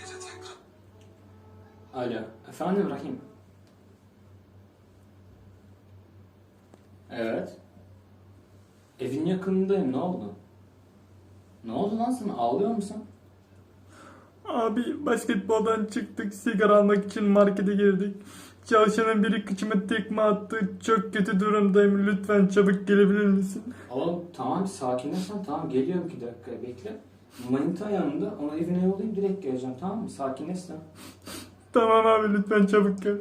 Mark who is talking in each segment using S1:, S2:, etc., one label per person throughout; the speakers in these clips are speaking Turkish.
S1: gece tekrar
S2: Alo. Efendim Rahim. Evet. Evin yakınındayım. Ne oldu? Ne oldu lan sana? Ağlıyor musun?
S3: Abi basketboldan çıktık sigara almak için markete girdik. Çalışanın biri kıçıma tekme attı. Çok kötü durumdayım. Lütfen çabuk gelebilir misin?
S2: Oğlum tamam sakinleşsen tamam geliyorum iki dakika bekle. Manita yanında onu evine yollayayım direkt geleceğim tamam mı? Sakinleş sen.
S3: Tamam abi lütfen çabuk gel.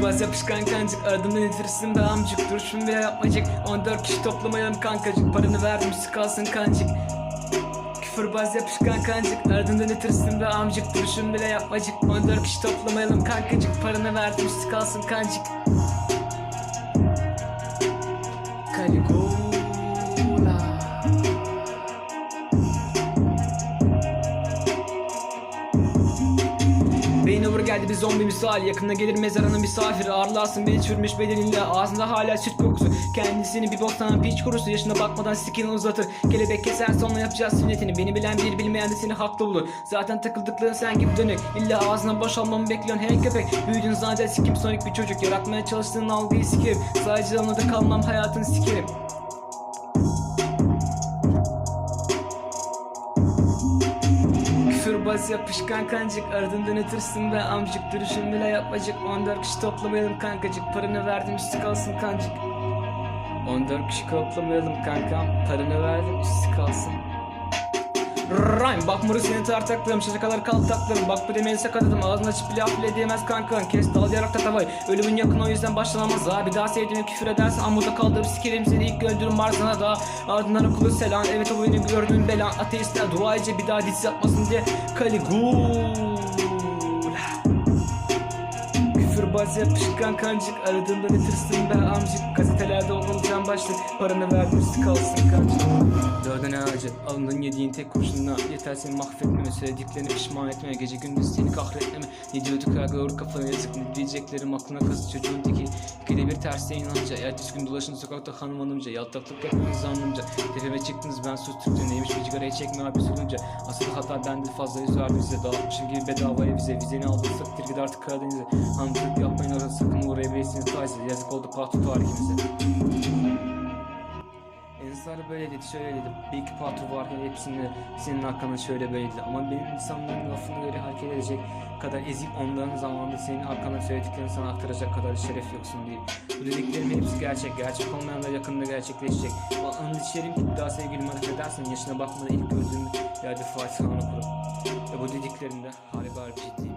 S4: Küfürbaz yapışkan kancık Ardından itirsin be amcık? Duruşun bile yapmacık. 14 kişi toplamayalım kankacık Paranı verdim üstü kalsın kancık. Küfürbaz yapışkan kancık Ardından itirsin be amcık? Duruşun bile yapmacık. 14 kişi toplamayalım kankacık Paranı verdim üstü kalsın kancık. Caligula Beyin over geldi bir zombi misal Yakında gelir mezarına misafir. Ağırlarsın beni çürümüş bedeninle Ağzında hala süt kokusu. Kendisini bir boktan piç kurusu. Yaşına bakmadan stikini uzatır. Kelebek keser sonra yapacağız sünnetini. Beni bilen bir bilmeyen de seni haklı bulur. Zaten takıldıkların sen gibi dönük. İlla ağzına boşalmamı bekliyorsun hey köpek. Büyüdün zanneder sikim sonik bir çocuk. Yaratmaya çalıştığın algıyı sikerim. Sadece anladı kalmam hayatını sikerim Küfürbaz yapışkan kancık. Ardından ötürsün be amcık. Duruşun bile yapmacık. 14 kişi toplamayalım kankacık. Paranı verdim üstü kalsın kancık. 14 kişi toplamayalım kankam. Paranı verdim üstü kalsın Rhyme bak muru seni tartaklarım şaşakalar kaltaklarım Bak bir demeni sakatladım ağzını açıp bile affile diyemez kankan Kes dal yarak da tavayı. Ölümün yakın o yüzden başlanamaz abi Daha sevdiğini küfür edersen amuda kaldırıp sikerim seni. İlk öldürüm var sana daha Ardından okulu selam evet o beni gördüğün belan. Ateistler dua ece bir daha diz yapmasın diye Küfürbaz yapışkan kancık. Aradığımda ne tırsın be amcık. Gazetelerde olacağım başlık. Paranı verdim kalsın kancık. Dördüne ağacı alındın yediğin tek kurşunla. Yeter seni mahvetmeme Söylediklerini pişman etmeye. Gece gündüz seni kahretmeme Ne diyorduk aga or kafana yazık Ne diyeceklerim aklına kazı çocuğun teki. İkide bir terste inanınca Ertesi gün dolaşın sokakta hanım hanımca Yaltaklık yapmanızı anlamca Tepeme çıktınız ben sustukça Neymiş bir cigarayı çekme abi sorunca. Asıl hata bende fazla yüz verdi bize. Dağıtmışım gibi bedavaya bize. Vizeni aldıysak tir gidi artık Karadeniz'e Yapmayın orası sakın uğrayabilirsiniz tacize Yazık oldu patron tarihimize Ensar böyle dedi şöyle dedi. Bir iki patron varken hepsini senin hakkında şöyle böyle dedi. Ama benim insanların lafına göre hareket edecek kadar ezik onların zamanında senin hakkında söylediklerini sana aktaracak kadar şeref yoksun diye. Bu dediklerimin hepsi gerçek. Gerçek olmayan da yakında gerçekleşecek. Anı içerim ki daha sevgilim hareket edersen yaşına bakmadan ilk gördüğüm yerde Fatih Han'ı kurum Ve bu dediklerimde harbi harbi ciddiyim